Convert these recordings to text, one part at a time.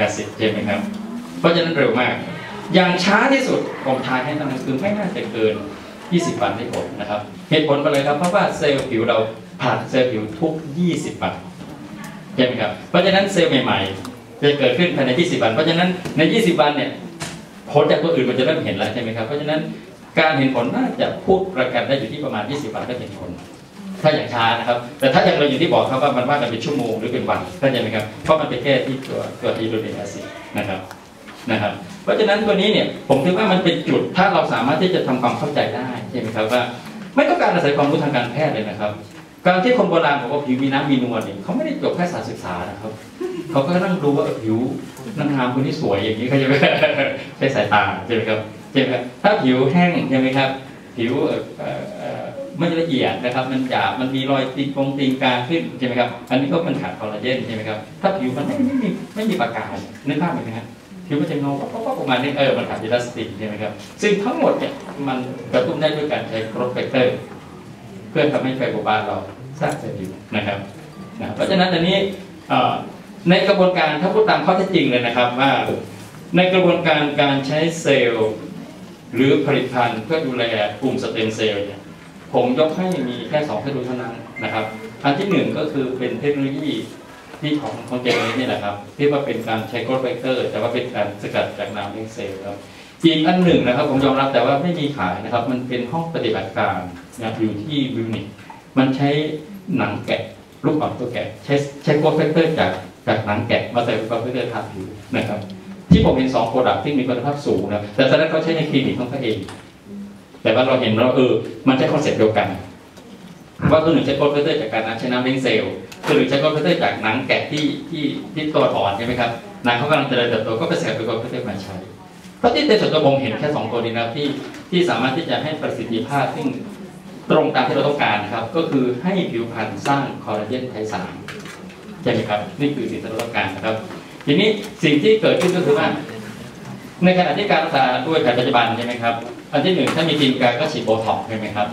กาสิบใช่ไหมครับ เพราะฉะนั้นเร็วมาก อย่างช้าที่สุดผมทายให้ตั้งคือไม่น่าจะเกิน 20 วันได้ผลนะครับ เหตุผลอะไรครับเพราะว่าเซลล์ผิวเราผ่านเซลล์ผิวทุก 20 วันใช่ไหมครับ เพราะฉะนั้นเซลล์ใหม่ๆจะเกิดขึ้นภายใน 20 วัน เพราะฉะนั้นใน 20 วันเนี่ยผลจากตัวอื่นมันจะเริ่มเห็นแล้วใช่ไหมครับ เพราะฉะนั้นการเห็นผลน่าจะพูดประกันได้อยู่ที่ประมาณ 20 วันก็เห็นผล ถ้าอย่างช้านะครับ แต่ถ้าอย่างเราอยู่ที่บอกครับว่ามันว่ากันเป็นชั่วโมงหรือเป็นวันเข้าใจไหมครับเพราะมันไปแก้ที่ตัวตัวฮีโรเดนแอซิดนะครับนะครับ เพราะฉะนั้นตัวนี้เนี่ยผมคิดว่ามันเป็นจุดถ้าเราสามารถที่จะทำความเข้าใจได้ใช่ไหมครับว่า ไม่ต้องการอาศัยความรู้ทางการแพทย์เลยนะครับ การที่คนโบราณบอกว่าผิวมีน้ำมีนวลเนี่ยเขาไม่ได้จบแค่ศาสตร์ศึกษานะครับเขาก็นั่งดูว่าผิวนางงามคนนี้สวยอย่างนี้เขาจะไม่ใช้สายตาใช่ไหมครับใช่ไหมครับถ้าผิวแห้งใช่ไหมครับผิว เอ่อเอ่อเอ่อไม่ละเอียดนะครับ มันหยาบมันมีรอยตีนกงตีนกาขึ้นใช่ไหมครับ อันนี้ก็มันขาดคอลลาเจนใช่ไหมครับ ถ้าผิวมันไม่ไม่มีไม่มีประกายนึกภาพไหมครับผิวมันจะเงาป๊อกๆประมาณนี้เออมันขาดอิลาสติกใช่ไหมครับ ซึ่งทั้งหมดเนี่ยมันกระตุ้นได้ด้วยการใช้โปรเฟกเตอร์ เพื่อทำให้ไฟโบบานเราสร้างเซลล์ผิวนะครับนะเพราะฉะนั้นอันนี้ในกระบวนการถ้าพูดตามข้อเท็จจริงเลยนะครับว่าในกระบวนการการใช้เซลล์หรือผลิตภัณฑ์เพื่อดูแลกลุ่มสเต็มเซลล์เนี่ย ผมยกให้มีแค่สองเทคโนโลยีเท่านั้นนะครับ อันที่หนึ่งก็คือเป็นเทคโนโลยีที่ของของเจนนี่แหละครับที่ว่าเป็นการใช้โกลด์เวกเตอร์ แต่ว่าเป็นการสกัดจากน้ำเลงเซลล์ครับอีกอันหนึ่งนะครับผมยอมรับแต่ว่าไม่มีขายนะครับ มันเป็นห้องปฏิบัติการนะอยู่ที่วิวนิกมันใช้หนังแกะลูกอ่อนตัวแกะ ใช้ใช้โกลด์เวกเตอร์จากจากหนังแกะมาใส่โกลด์เวกเตอร์ทาผิวนะครับ ที่ผมเห็นสองโปรดักที่มีคุณภาพสูงนะแต่ตอนนั้นเขาใช้ในคลินิกของเขาเอง แต่ว่าเราเห็นแล้วเออมันใช้คอนเซ็ปต์เดียวกัน ว่าตัวหนึ่งใช้โกลด์เพเตอร์จากการน้ำใช้น้ำเลี้ยงเซลล์ตัวหนึ่งใช้โกลด์เพเตอร์จากหนังแกะที่ที่ที่ตัวอ่อนใช่ไหมครับหนังเขากำลังเจริญเติบโตก็ไปแสบไปโกลด์เพเตอร์มาใช้เพราะที่ในส่วนตัวผมเห็นแค่สองตัวนี้นะที่ที่สามารถที่จะให้ประสิทธิภาพที่ตรงตามที่เราต้องการนะครับ ก็คือให้ผิวพรรณสร้างคอลลาเจนไทป์สามใช่ไหมครับนี่คือสิ่งที่เราต้องการนะครับ ทีนี้สิ่งที่เกิดขึ้นก็คือว่าในขณะที่การรักษาด้วยแผนปัจจุบันใช่ไหมครับ อันที่หนึ่งถ้ามีทีมการก็ฉีดโบท็อกใช่ไหมครับ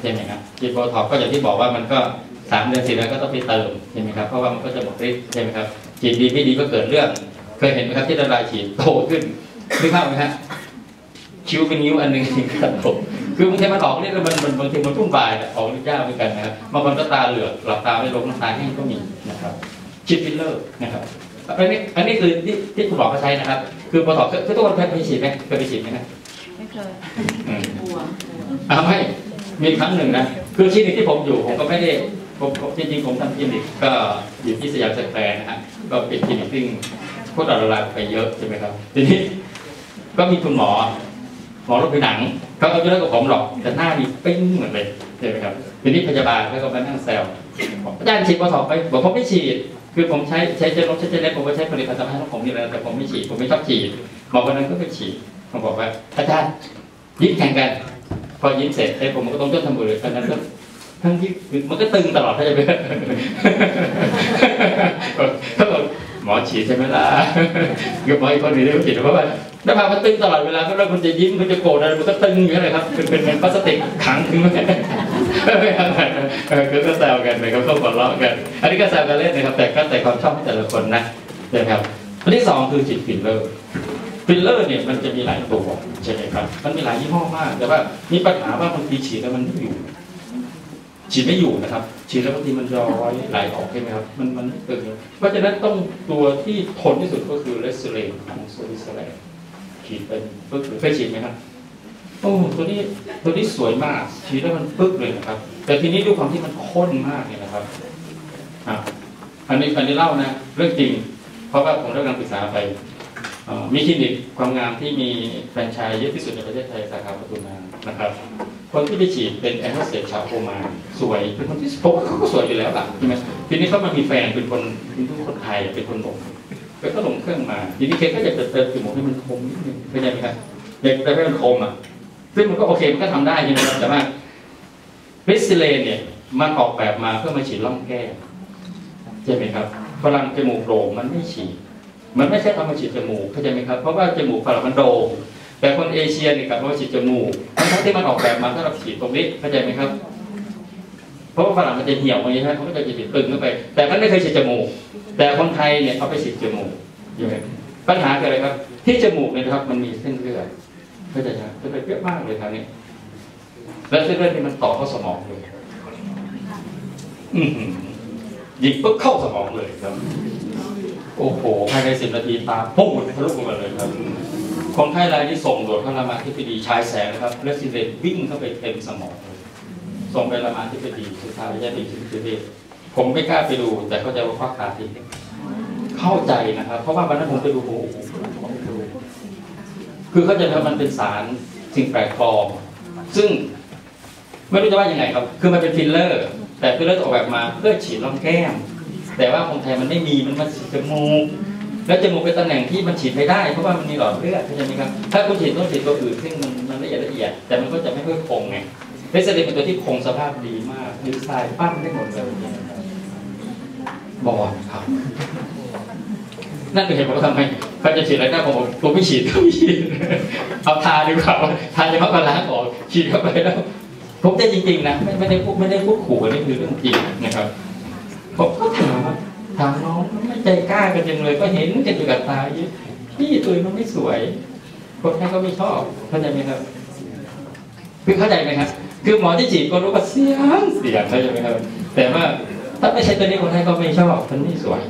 ใช่ไหมครับฉีดโบท็อกก็อย่างที่บอกว่ามันก็สามเดือนสี่เดือนก็ต้องไปเติมใช่ไหมครับเพราะว่ามันก็จะหมดฤทธิ์ใช่ไหมครับฉีดดีไม่ดีก็เกิดเรื่อง เคยเห็นไหมครับที่ละลาฉีดโตขึ้นนึกภาพไหมฮะคิ้วเป็นนิ้วอันหนึ่งครับผมคือบางทีมันออกนี่มันมันบางทีมันทุ่มปลายออกฤทธิ์ยากเหมือนกันนะครับบางคนก็ตาเหลือกหลับตาไม่ลงน้ำตาแห้งก็มีนะครับฉีดฟิลเลอร์นะครับอันนี้อันนี้คือที่ที่คุณหมอเขาใช้นะครับ คือพอถอดคือทุกคนเคยไปฉีดไหมเคยไปฉีดไหมนะ เคยอ่าไม่มีครั้งหนึ่งนะคือคลินิกที่ผมอยู่ผมก็ไม่ได้ผมจริงๆผมทำคลินิกก็อยู่ที่สยามสแควร์นะฮะก็เป็นคลินิกซึ่งพวกเราละลายไปเยอะใช่ไหมครับทีนี้ก็มีคุณหมอ หมอโรคผิวหนังเขาก็ไม่เลิกกับผมหรอกแต่หน้ามีปิ้งเหมือนเลยใช่ไหมครับทีนี้พยาบาลเขาก็มานั่งแซวบอกอาจารย์ฉีดโบท็อกไปบอกผมไม่ฉีด คือผมใช้ใช้เจลลบใช้เจลเล็กผมก็ใช้ผลิตภัณฑ์ของผมนี่แหละแต่ผมไม่ฉีดผมไม่ชอบฉีดหมอคนนั้นก็ไปฉีด ผมบอกว่าอาจารย์ยิ้มแข่งกัน พอยิ้มเสร็จไอ้ผมมันก็ต้องต้นทำมืออันนั้นก็ทั้งที่มันก็ตึงตลอดใช่ไหมเขาบอกหมอฉีดใช่ไหมล่ะกับหมออีกคนหนึ่งที่เขาฉีดเพราะว่าหน้าผากมันตึงตลอดเวลาก็แล้วคุณจะยิ้มคุณจะโกรธอะไรมันก็ตึงอยู่นั่นแหละครับเป็นเป็นพลาสติกขังถึงไว้ไม่ครับคือก็แซวกันนะครับก็หัวเราะกัน อันนี้ก็แซวกันเล่นนะครับ แต่ก็แต่ความชอบของแต่ละคนนะนะครับอันที่สองคือฉีดฟิลเลอร์ ฟิลเลอร์เนี่ยมันจะมีหลายตัวใช่ไหมครับ มันมีหลายยี่ห้อมาก แต่ว่ามีปัญหาว่าบางทีฉีดแล้วมันไม่อยู่ ฉีดไม่อยู่นะครับ ฉีดแล้วบางทีมันย้อยไหลออกใช่ไหมครับ มันมันตึงเพราะฉะนั้นต้องตัวที่ทนที่สุดก็คือเลสเลนของโซลิสแลนฉีดเป็นปึ๊กหรือเคยฉีดไหมครับโอ้ตัวนี้ตัวนี้สวยมากฉีดแล้วมันปึ๊กเลยนะครับ แต่ทีนี้ด้วยความที่มันข้นมากเนี่ยนะครับอะอันนี้อันนี้เล่านะ เรื่องจริง เพราะว่าผมได้กำลังศึกษาไป มีคลินิกความงามที่มีแฟรนไชส์เยอะที่สุดในประเทศไทยสาขาปทุมธานีนะครับ คนที่ไปฉีดเป็นแอร์โฮสเตสชาวโอมานสวยเป็นคนที่ผมเขาก็สวยอยู่แล้วล่ะใช่ไหมทีนี้เขามามีแฟนเป็นคนเป็นคนไทยเป็นคนหนุ่มแล้วก็หลงเครื่องมาทีนี้เคสก็จะเติมเติมจมูกให้มันคมนิดนึงเข้าใจไหมครับอยากจะให้มันคมอะซึ่งมันก็โอเคมันก็ทำได้ใช่ไหมครับแต่ว่าริสเลนเนี่ยมันออกแบบมาเพื่อมาฉีดร่องแก้มใช่ไหมครับฝรั่งจมูกโด่งมันไม่ฉีด มันไม่ใช่เอามาฉีดจมูกเข้าใจไหมครับเพราะว่าจมูกฝรั่งมันโด่งแต่คนเอเชียเนี่ยกลับมาฉีดจมูกทั้งที่มันออกแบบมาถ้าเราฉีดตรงนี้เข้าใจไหมครับ เพราะว่าฝรั่งมันจะเหี่ยวอย่างนี้ใช่ไหมเขาก็จะฉีดตึงเข้าไป แต่มันไม่เคยฉีดจมูก แต่คนไทยเนี่ยเอาไปฉีดจมูกใช่ไหมปัญหาคืออะไรครับ ที่จมูกเนี่ยนะครับ มันมีเส้นเลือดเข้าใจไหมเส้นเลือดเยอะมากเลยครับนี่แล้วเส้นเลือดนี่มันต่อเข้าสมองเลยอือหือยิงปุ๊บเข้าสมองเลยครับ โอ้โหภายในสิบนาทีตาพุ่งทะลุออกมาเลยครับคนไข้รายที่ส่งโดดเข้ารามาธิบดีชายแสงนะครับเลสซิเดนวิ่งเข้าไปเต็มสมองเลยส่งไปรามาธิบดีสุดท้ายจะดีสุดทีผมไม่กล้าไปดู แต่เข้าใจว่าควักขาทิ้งเข้าใจนะครับ เพราะว่าวันนั้นผมไปดูโอ้โหคือเข้าใจว่ามันเป็นสารสิ่งแปลกปลอมซึ่งไม่รู้จะว่ายังไงครับ คือมันเป็นฟิลเลอร์ แต่ฟิลเลอร์ออกแบบมาเพื่อฉีดร่องแก้ม แต่ว่าคนไทยมันไม่มีมันมาฉีดจมูกแล้วจมูกเป็นตำแหน่งที่มันฉีดไม่ได้เพราะว่ามันมีหลอดเลือดเข้าใจไหมครับถ้าคุณฉีดต้องฉีดตัวอื่นซึ่งมันมันละเอียดละเอียด แต่มันก็จะไม่ค่อยคงไงเรสเดนเป็นตัวที่คงสภาพดีมากดีไซน์ปั้นได้หมดเลยบอลครับ นั่นเป็นเหตุผลทำไมเขาจะฉีดอะไรได้ผมบอกผมไม่ฉีดก็ไม่ฉีดเอาทาดีกว่าทาจะมาล้างออกฉีดเข้าไปแล้วผมจะจริงๆนะไม่ไม่ได้พูดไม่ได้พูดขู่นี่คือเรื่องจริงนะครับ ผมก็ถามว่าถามน้องไม่ใจกล้ากันจังเลย ก็เห็นกันอยู่กับตาอยู่พี่ตัวมันไม่สวยคนไข้ก็ไม่ชอบเข้าใจไหมครับคือเข้าใจไหมครับ คือหมอที่ฉีดก็รู้ว่าเสียงเสียงเข้าใจไหมครับ แต่ว่าถ้าไม่ใช่ตัวนี้คนไข้ก็ไม่ชอบมันไม่สวย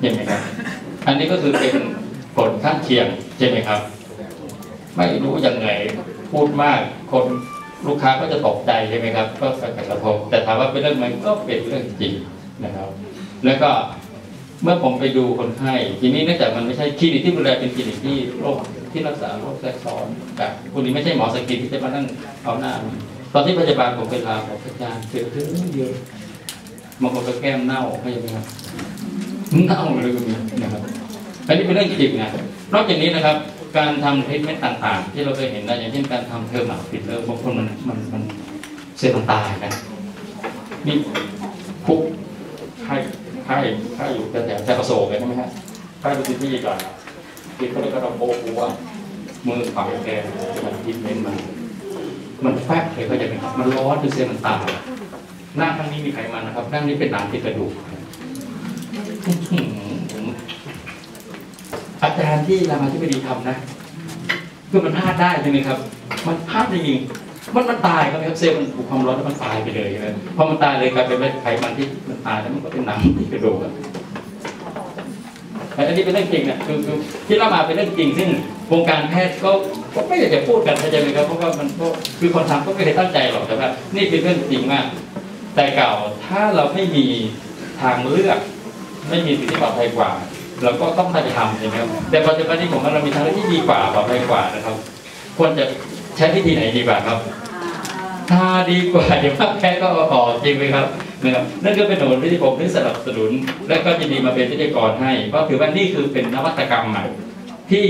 เห็นไหมครับ อันนี้ก็คือเป็นผลข้างเคียงใช่ไหมครับ ไม่รู้ยังไงพูดมากคนลูกค้าก็จะตกใจใช่ไหมครับ ก็กระทบแต่ถามว่าเป็นเรื่องไหมก็เป็นเรื่องจริง นะครับ แล้วก็เมื่อผมไปดูคนไข้ทีนี้เนื่องจากมันไม่ใช่คลินิกที่ดูแลเป็นคลินิกที่โรคที่รักษาโรคแทรกซ้อนแบบคนนี้ไม่ใช่หมอสกินที่จะมานั่งเอาหน้า ตอนที่พยาบาลผมไปลาบอกอาจารย์เจอเรื่องเยอะบางคนก็แก้มเน่าเข้าใจไหมครับเน่าเลยก็มีนะครับอันนี้เป็นเรื่องจริงนะนอกจากนี้นะครับ การทำทรีทเมนต์ต่าง ๆ ที่เราเคยเห็นได้อย่างเช่นการทำเทอร์มาฟิลเลอร์บางคนมันมันมันเซลล์มันตายนะนี่ คุกไข้ไข้ไข้อยู่แต่แต่แต่ประโศกเลยใช่ไหมฮะไข้ดูที่ที่ก่อนที่เขาเรียกว่าเราโบกัวมือฝังแกนมันทรีทเมนต์มันมันแฟบเลยก็จะเป็นครับมันร้อนจนเซลล์มันตายหน้าข้างนี้มีไขมันนะครับด้านนี้เป็นหนังติดกระดูกอาจารย์ที่รามาธิบดีทำนะ คือมันพลาดได้ใช่ไหมครับ มันพลาดจริง มันมันตายครับเซลล์มันถูกความร้อนแล้วมันตายไปเลยใช่ไหมพอมันตายเลยกลายเป็นไขมันที่มันตายแล้วมันก็เป็นหนังที่กระดูกแต่อันนี้เป็นเรื่องจริงนะคือคือที่เรามาเป็นเรื่องจริง ซึ่งวงการแพทย์ก็ก็ไม่อยากจะพูดกันเข้าใจไหมครับเพราะว่ามันก็คือคนทำก็ไม่ได้ตั้งใจหรอกแต่ว่านี่เป็นเรื่องจริงมาก แต่เก่าถ้าเราไม่มีทางเลือก ไม่มีสิ่งที่ปลอดภัยกว่าเราก็ต้องไปทำใช่ไหมครับแต่ปัจจุบันนี้ผมว่าเรามีทางเลือกที่ดีกว่าปลอดภัยกว่านะครับ ควรจะใช้วิธีไหนดีกว่าครับ ถ้าดีกว่าเดี๋ยวภาคแพทย์ก็เอาออกจริงไหมครับนะครับนั่นก็เป็นหนุนที่ผมที่สนับสนุน และก็ยินดีมาเป็นวิทยากรให้เพราะถือว่านี่คือเป็นนวัตกรรมใหม่ที่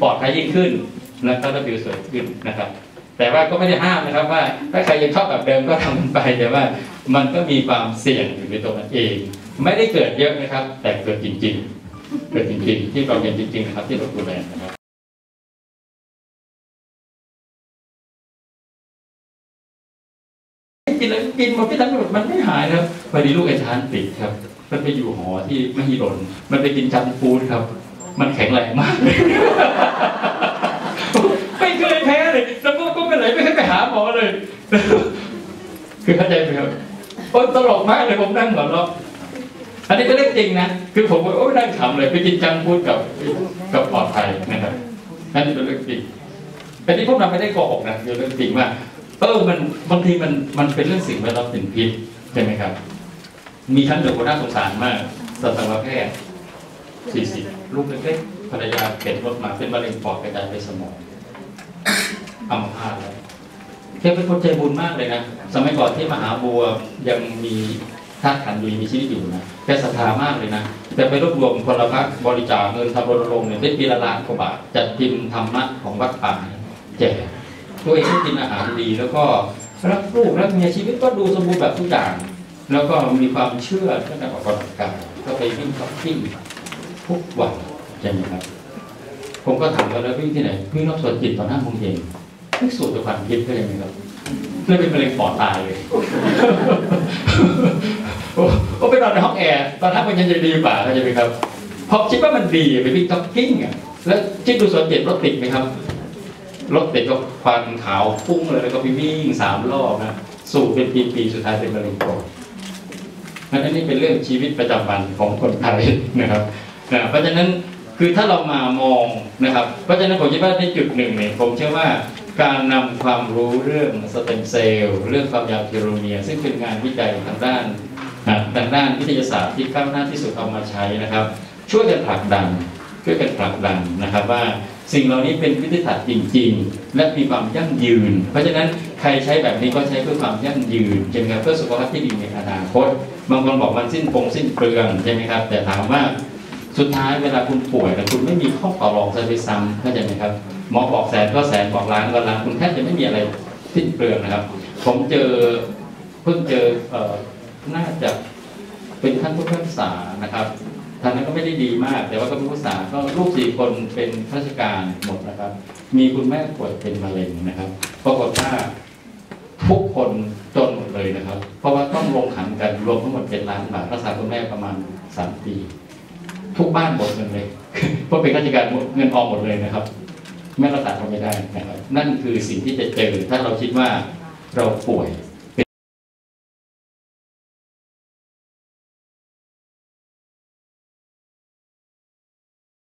ปลอดภัยยิ่งขึ้นและก็ระบิวสวยขึ้นนะครับ แต่ว่าก็ไม่ได้ห้ามนะครับว่า ถ้าใครยังชอบแบบเดิมก็ทำมันไปแต่ว่ามันก็มีความเสี่ยงอยู่ในตัวมันเอง ไม่ได้เกิดเยอะนะครับ แต่เกิดจริง ๆ เกิดจริง ๆ ที่เราเห็นจริงๆนะครับที่เราดูแลนะครับ กินแล้วกินหมดพี่ทั้งหมดมันไม่หายครับพอดีลูกไอ้ทานติดครับ มันไปอยู่หอที่มหิดลมันไปกินจังก์ฟู้ดครับ มันแข็งแรงมากไม่เคยแพ้เลยแล้วก็ไม่ไหลไม่เคยไปหาหมอเลย คือเข้าใจไหมครับโอ้ตลกมากเลยผมนั่งหัวเราะอันนี้เป็นเรื่องจริงนะ คือผมก็โอ้ยนั่งขำเลยไปกินจังก์ฟู้ดกับกับปลอดภัยนะครับนั่นเป็นเรื่องจริงแต่ที่พวกเราไม่ได้โกหกนะเป็นเรื่องจริงว่า เออมันบางทีมันมันเป็นเรื่องสิ่งแวดล้อมสิ่งพิษใช่ไหมครับ มีท่านเดียวคนน่าสงสารมากสัตวแพทย์สี่สิบลูกเล็กๆภรรยาเข็นรถมาเป็นมะเร็งปอดกระจายไปสมองอัมพาตแล้วแกเป็นคนใจบุญมากเลยนะสมัยก่อนที่มหาบัวยังมีท่าตุขันธ์อยู่มีชีวิตอยู่นะแกศรัทธามากเลยนะแต่ไปรวบรวมพลพรรคบริจาคเงินทำรณรงค์เนี่ยได้ปีละล้านกว่าบาทจัดพิมพ์ธรรมะของวัดป่าแจก ตัวเองกินอาหารดี แล้วก็รักลูกรักเมียชีวิตก็ดูสมบูรณ์แบบทุกอย่าง แล้วก็มีความเชื่อตั้งแต่ออกกำลังกายก็ไปวิ่งจ็อกกิ้งทุกวันใช่ไหมครับ ผมก็ถามว่าแล้ววิ่งที่ไหนวิ่งรอบสวนจิตตอนห้าโมงเย็นไม่สูดจากความคิดก็ยังไงครับเลยเป็นมะเร็งปอดตายเลยโอ้ไปนอนในห้องแอร์ตอนห้าโมงเย็นจะดีกว่าเข้าใจไหมครับพอคิดว่ามันดีไปวิ่งจ็อกกิ้งอะแล้วคิดดูสวนเจ็ดรถติดไหมครับ รถติดก็ควันขาวพุ่งเลยแล้วก็ไปวิ่งสามรอบนะสูบเป็นปีๆสุดท้ายเป็นมะเร็งปอดนั่นนนี้เป็นเรื่องชีวิตประจำวันของคนไทยนะครับนะเพราะฉะนั้นคือถ้าเรามามองนะครับ เพราะฉะนั้นผมคิดว่าในจุดหนึ่งเนี่ยผมเชื่อว่าการนำความรู้เรื่องสเต็มเซลล์เรื่องความยาวเทโลเมียร์ซึ่งเป็นงานวิจัยทางด้านนะทางด้านวิทยาศาสตร์ที่ก้าวหน้าที่สุดเอามาใช้นะครับ ช่วยกันผลักดันช่วยกันผลักดันนะครับว่า สิ่งเหล่านี้เป็นวิทยาศน์จริง ๆ และมีความยั่งยืน เพราะฉะนั้นใครใช้แบบนี้ก็ใช้เพื่อความยั่งยืนใช่ไหมครับเพื่อสุขภาพที่ดีในอนาคตบางคนบอกมันสิ้นปงสิ้นเปลืองใช่ไหมครับ แต่ถามว่าสุดท้ายเวลาคุณป่วยแต่คุณไม่มีข้อต่อรองซะด้วยซ้ำเข้าใจไหมครับหมอบอกแสนก็แสนบอกล้านก็ล้านคุณแทบจะไม่มีอะไรสิ้นเปลืองนะครับ ผมเจอเพิ่งเจอเออน่าจะเป็นท่านผู้พิพากษานะครับ ทางนั้นก็ไม่ได้ดีมาก แต่ว่าก็เป็นผู้ษาก็ลูกสี่คนเป็นข้าราชการหมดนะครับ มีคุณแม่ป่วยเป็นมะเร็งนะครับปรากฏว่าทุกคนจนหมดเลยนะครับ เพราะว่าต้องลงขันกันรวมทั้งหมดเจ็ดล้านบาทรักษาคุณแม่ประมาณสามปี ทุกบ้านหมดเงินเลยเพราะเป็นข้าราชการหมดเงินออมหมดเลยนะครับไม่รักษาก็ไม่ได้นะครับ นั่นคือสิ่งที่จะเจอถ้าเราคิดว่าเราป่วย